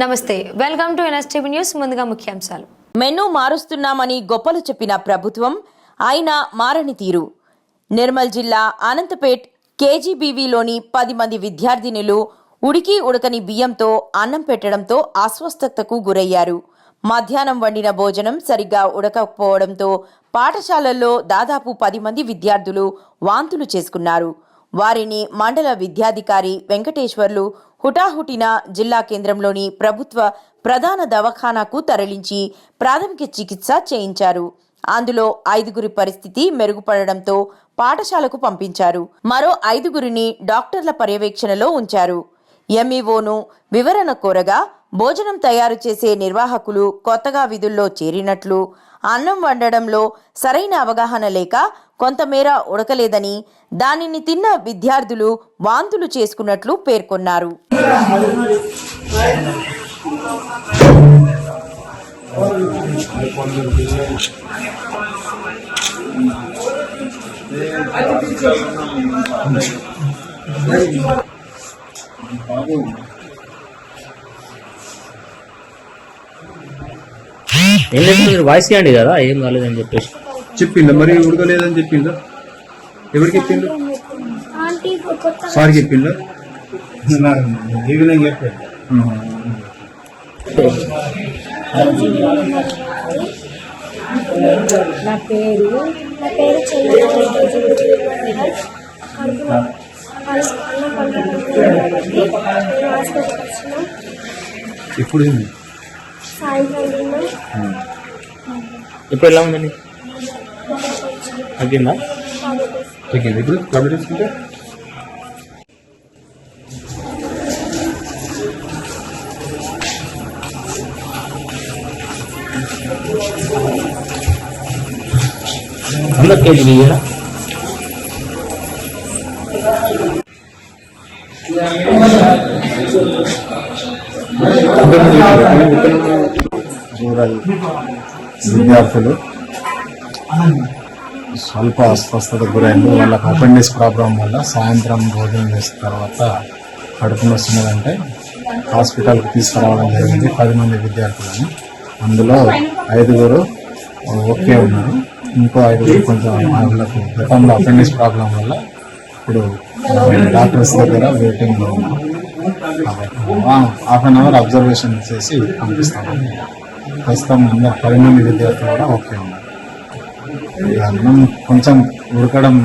నమస్తే. Welcome to NSTV news ముందుగా ముఖ్యాంశాలు. మెనూ మారుస్తున్నామని గొప్పలు చెప్పిన ప్రభుత్వం ఆయన మారని తీరు. నిర్మల్ జిల్లా అనంతపేట్ కేజీబీవీలోని పది మంది విద్యార్థినులు ఉడికి ఉడకని బియ్యంతో అన్నం పెట్టడంతో అస్వస్థతకు గురయ్యారు. మధ్యాహ్నం వండిన భోజనం సరిగ్గా ఉడకపోవడంతో పాఠశాలల్లో దాదాపు పది మంది విద్యార్థులు వాంతులు చేసుకున్నారు. వారిని మండల విద్యాధికారి వెంకటేశ్వర్లు హుటాహుటిన జిల్లా కేంద్రంలోని ప్రభుత్వ ప్రధాన దవాఖానాకు తరలించి ప్రాథమిక చికిత్స చేయించారు. అందులో ఐదుగురి పరిస్థితి మెరుగుపడడంతో పాఠశాలకు పంపించారు. మరో ఐదుగురిని డాక్టర్ల పర్యవేక్షణలో ఉంచారు. ఎంఈఓను వివరణ కోరగా భోజనం తయారు చేసే నిర్వాహకులు కొత్తగా విధుల్లో చేరినట్లు అన్నం వండడంలో సరైన అవగాహన లేక కొంతమేర ఉడకలేదని దానిని తిన్న విద్యార్థులు వాంతులు చేసుకున్నట్లు పేర్కొన్నారు. ఏం లేదు మీరు వాయిస్ ఇవ్వండి కదా ఏం కాలేదని చెప్పేసి. చెప్పిందా మరి ఉడకలేదని చెప్పిందా ఎవరికి చెప్పిండు? సార్ చెప్పిందా ఈవినింగ్ చెప్పాడు? నా పేరు నా పేరు చెల్లి ఇప్పుడు ఇప్పుడు ఎలా ఉందండి తగ్గిందా తగ్గింది ఇప్పుడు టాబ్లెట్ తీసుకుంటే వంద కేజీ బియ్యరా రూరల్ విద్యార్థులు స్వల్ప అస్వస్థత గురైంది. వాళ్ళకి అపెండిక్స్ ప్రాబ్లం వల్ల సాయంత్రం భోజనం చేసిన తర్వాత కడుపు నొస్తున్నదంటే హాస్పిటల్కి తీసుకురావడం జరిగింది పది మంది విద్యార్థులని. అందులో ఐదుగురు ఓకే ఉన్నారు. ఇంకో ఐదుగురు కొంచెం వాళ్ళకు గతంలో అపెండిక్స్ ప్రాబ్లం వల్ల ఇప్పుడు డాక్టర్స్ దగ్గర వెయిటింగ్లో ఉన్నాం హాఫ్ అన్ అవర్ అబ్జర్వేషన్ చేసి పంపిస్తాము ప్రస్తుతం అందరు పది మంది విద్యార్థులు కూడా ఓకే ఉన్నారు. అన్నం కొంచెం ఉడకడం